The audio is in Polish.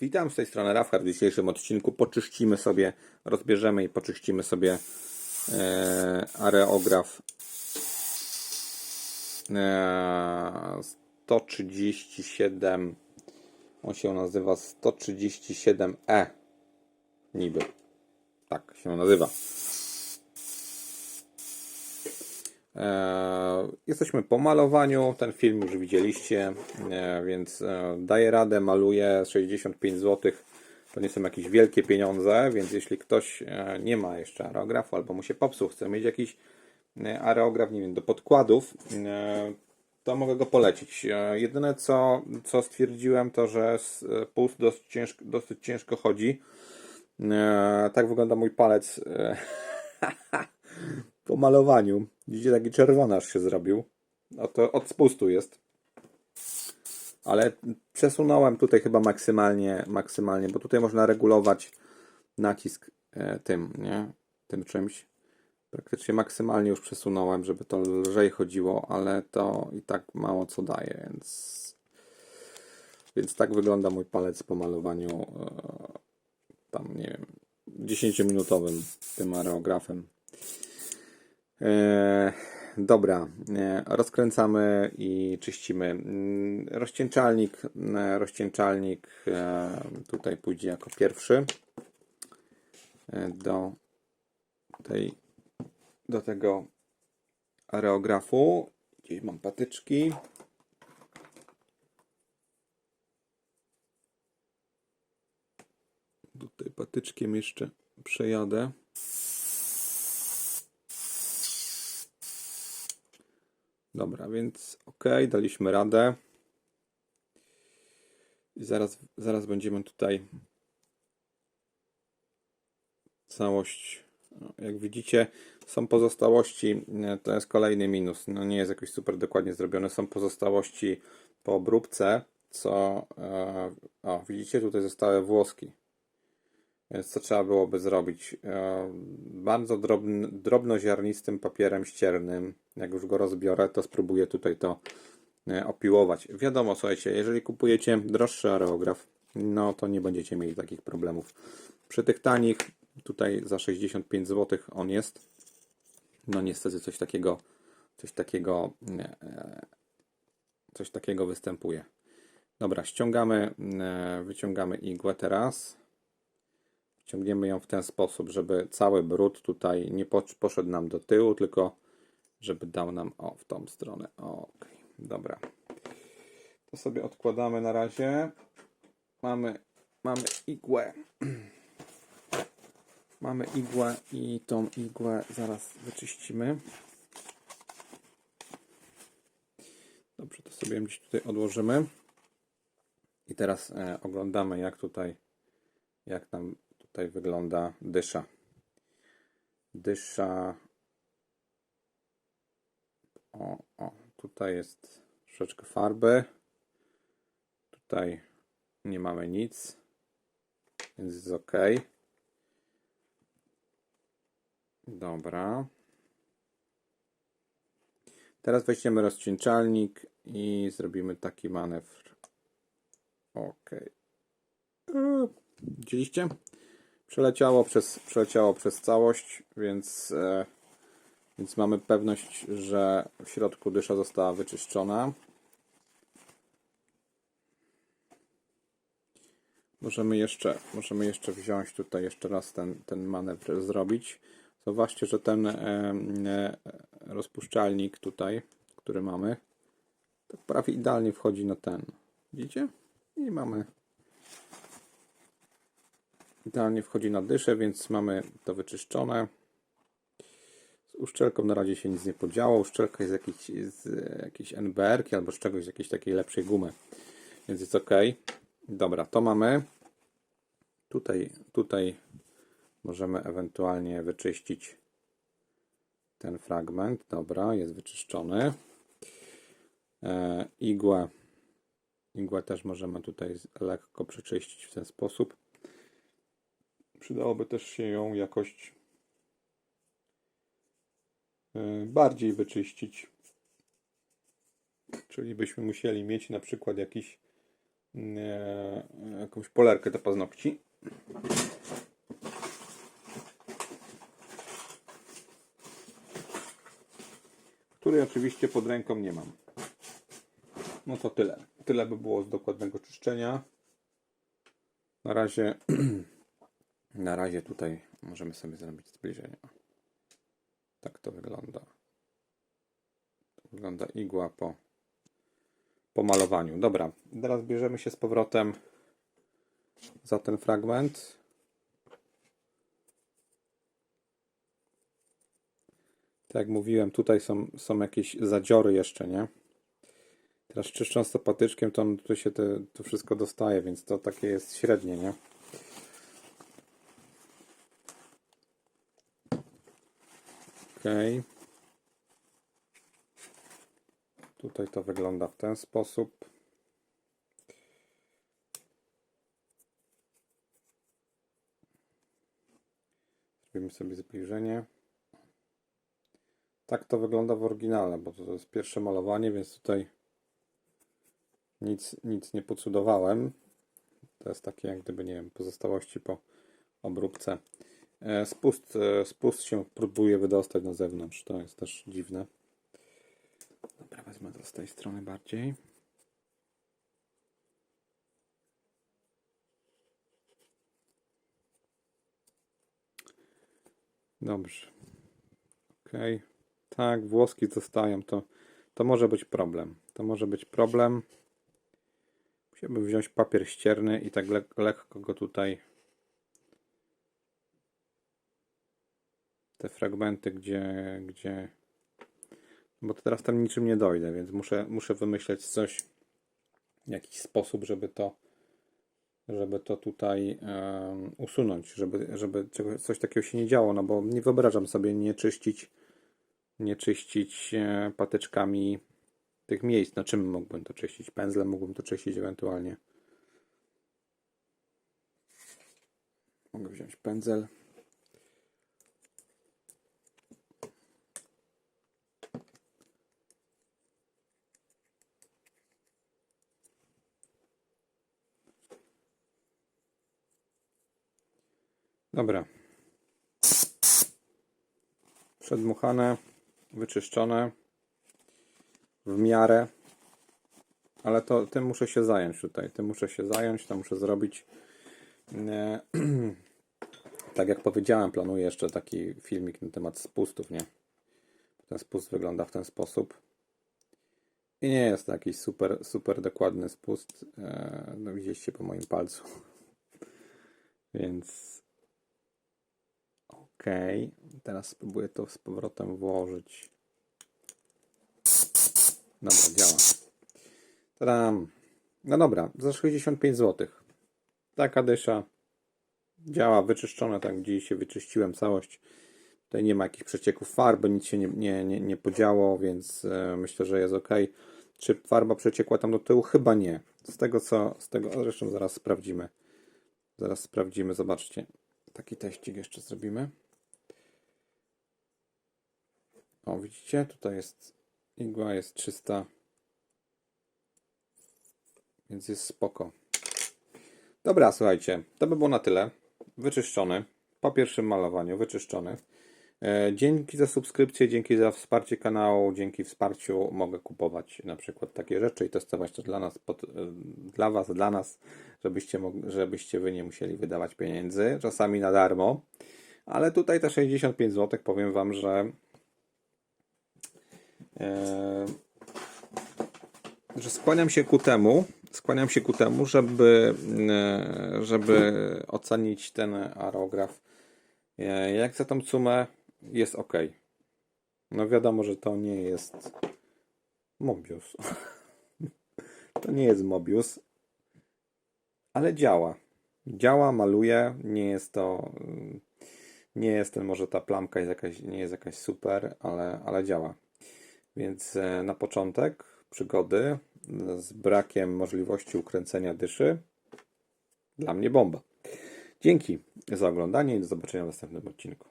Witam z tej strony Rafhard. W dzisiejszym odcinku poczyścimy sobie, rozbierzemy i poczyścimy sobie e, areograf e, 137 on się nazywa 137E niby. Tak się nazywa E, Jesteśmy po malowaniu, ten film już widzieliście, e, więc e, daję radę, maluję 65 zł. To nie są jakieś wielkie pieniądze, więc jeśli ktoś e, nie ma jeszcze areografu albo mu się popsuł, chce mieć jakiś e, areograf, nie wiem, do podkładów, e, to mogę go polecić. E, Jedyne co, co stwierdziłem to, że e, pust dosyć ciężko, dosyć ciężko chodzi. E, Tak wygląda mój palec. po malowaniu. Widzicie, taki czerwony aż się zrobił. No to od spustu jest. Ale przesunąłem tutaj chyba maksymalnie, maksymalnie, bo tutaj można regulować nacisk e, tym, nie? Tym czymś. Praktycznie maksymalnie już przesunąłem, żeby to lżej chodziło, ale to i tak mało co daje, więc więc tak wygląda mój palec po malowaniu e, tam, nie wiem, 10-minutowym tym areografem. E, dobra, e, rozkręcamy i czyścimy. Mm, Rozcieńczalnik, e, rozcieńczalnik tutaj pójdzie jako pierwszy do tej, do tego areografu. Gdzieś mam patyczki. Tutaj patyczkiem jeszcze przejadę. Dobra, więc ok, daliśmy radę. I zaraz, zaraz będziemy tutaj całość. no, Jak widzicie, są pozostałości. e, To jest kolejny minus. No nie jest jakoś super dokładnie zrobione. Są pozostałości po obróbce, co. E, o, widzicie, tutaj zostały włoski. Więc co trzeba byłoby zrobić? E, Bardzo drobny, drobnoziarnistym papierem ściernym, jak już go rozbiorę, to spróbuję tutaj to e, opiłować. Wiadomo, słuchajcie, jeżeli kupujecie droższy areograf, no to nie będziecie mieli takich problemów. Przy tych tanich, tutaj za 65 zł on jest. No niestety coś takiego, coś takiego, e, coś takiego występuje. Dobra, ściągamy, wyciągamy igłę teraz. Ciągniemy ją w ten sposób, żeby cały brud tutaj nie po- poszedł nam do tyłu, tylko żeby dał nam o w tą stronę. Ok, dobra. To sobie odkładamy na razie. Mamy, mamy igłę. Mamy igłę i tą igłę zaraz wyczyścimy. Dobrze, to sobie gdzieś tutaj odłożymy. I teraz e, oglądamy, jak tutaj, jak nam tutaj wygląda dysza. Dysza. O, o, tutaj jest troszeczkę farby. Tutaj nie mamy nic, więc jest ok. Dobra. Teraz weźmiemy rozcieńczalnik i zrobimy taki manewr. Ok. Eee, Widzieliście? Przeleciało przez, przeleciało przez całość, więc, e, więc mamy pewność, że w środku dysza została wyczyszczona. Możemy jeszcze, możemy jeszcze wziąć tutaj jeszcze raz ten, ten manewr zrobić. Zauważcie, że ten e, e, rozpuszczalnik tutaj, który mamy, tak prawie idealnie wchodzi na ten. Widzicie? I mamy idealnie wchodzi na dyszę, więc mamy to wyczyszczone. Z uszczelką na razie się nic nie podziało. Uszczelka jest jakiś, z jakiejś NBR albo z czegoś, z jakiejś takiej lepszej gumy, więc jest ok. Dobra, to mamy. Tutaj, tutaj możemy ewentualnie wyczyścić ten fragment. Dobra, jest wyczyszczony. E, igłę, igłę też możemy tutaj z- lekko przeczyścić w ten sposób. Przydałoby też się ją jakoś e, bardziej wyczyścić. Czyli byśmy musieli mieć na przykład jakiś e, jakąś polerkę do paznokci. Której oczywiście pod ręką nie mam. No to tyle. Tyle by było z dokładnego czyszczenia. Na razie na razie tutaj możemy sobie zrobić zbliżenie. Tak to wygląda. Wygląda igła po, po malowaniu. Dobra, teraz bierzemy się z powrotem za ten fragment. Tak jak mówiłem, tutaj są, są jakieś zadziory jeszcze, nie? Teraz czyszcząc to patyczkiem, to on tu się to wszystko dostaje, więc to takie jest średnie, nie? Okej. Tutaj to wygląda w ten sposób. Zrobimy sobie zbliżenie. Tak to wygląda w oryginale, bo to jest pierwsze malowanie, więc tutaj nic, nic nie pocudowałem. To jest takie jak gdyby, nie wiem, pozostałości po obróbce. E, Spust, e, spust się próbuje wydostać na zewnątrz. To jest też dziwne. Dobra, wezmę to z tej strony bardziej. Dobrze. Ok. Tak, włoski zostają. To, to może być problem. To może być problem. Musiałbym wziąć papier ścierny i tak le lekko go tutaj te fragmenty, gdzie, gdzie bo teraz tam niczym nie dojdę, więc muszę, muszę wymyśleć coś, jakiś sposób, żeby to żeby to tutaj um, usunąć, żeby, żeby czegoś, coś takiego się nie działo, no bo nie wyobrażam sobie nie czyścić nie czyścić e, patyczkami tych miejsc. Na czym mógłbym to czyścić? Pędzlem mógłbym to czyścić ewentualnie. Mogę wziąć pędzel. Dobra. Przedmuchane, wyczyszczone w miarę. Ale to tym muszę się zająć tutaj. Tym muszę się zająć, to muszę zrobić. Tak jak powiedziałem, planuję jeszcze taki filmik na temat spustów, nie? Ten spust wygląda w ten sposób. I nie jest to jakiś super, super dokładny spust. Eee, no widzieliście po moim palcu. Więc. Teraz spróbuję to z powrotem włożyć. Dobra, działa. Tadam. No dobra, za 65 zł. Taka dysza. Działa wyczyszczone, tak dzisiaj wyczyściłem całość. Tutaj nie ma jakichś przecieków farby, nic się nie, nie, nie, nie podziało, więc e, myślę, że jest ok. Czy farba przeciekła tam do tyłu? Chyba nie. Z tego co, z tego, zresztą zaraz sprawdzimy. Zaraz sprawdzimy, zobaczcie. Taki teścik jeszcze zrobimy. O, widzicie? Tutaj jest igła, jest czysta. Więc jest spoko. Dobra, słuchajcie, to by było na tyle. Wyczyszczony. Po pierwszym malowaniu, wyczyszczony. E, Dzięki za subskrypcję, dzięki za wsparcie kanału, dzięki wsparciu mogę kupować na przykład takie rzeczy i testować to dla nas, pod, e, dla Was, dla nas, żebyście, żebyście Wy nie musieli wydawać pieniędzy, czasami na darmo. Ale tutaj te 65 zł powiem Wam, że że skłaniam się ku temu, skłaniam się ku temu, żeby, e, żeby ocenić ten aerograf. E, Jak za tą sumę jest ok. No wiadomo, że to nie jest Mobius. To nie jest Mobius, ale działa. Działa, maluje, nie jest to nie jest ten, może ta plamka jest jakaś, nie jest jakaś super, ale, ale działa. Więc e, na początek przygody z brakiem możliwości ukręcenia dyszy dla mnie bomba. Dzięki za oglądanie i do zobaczenia w następnym odcinku.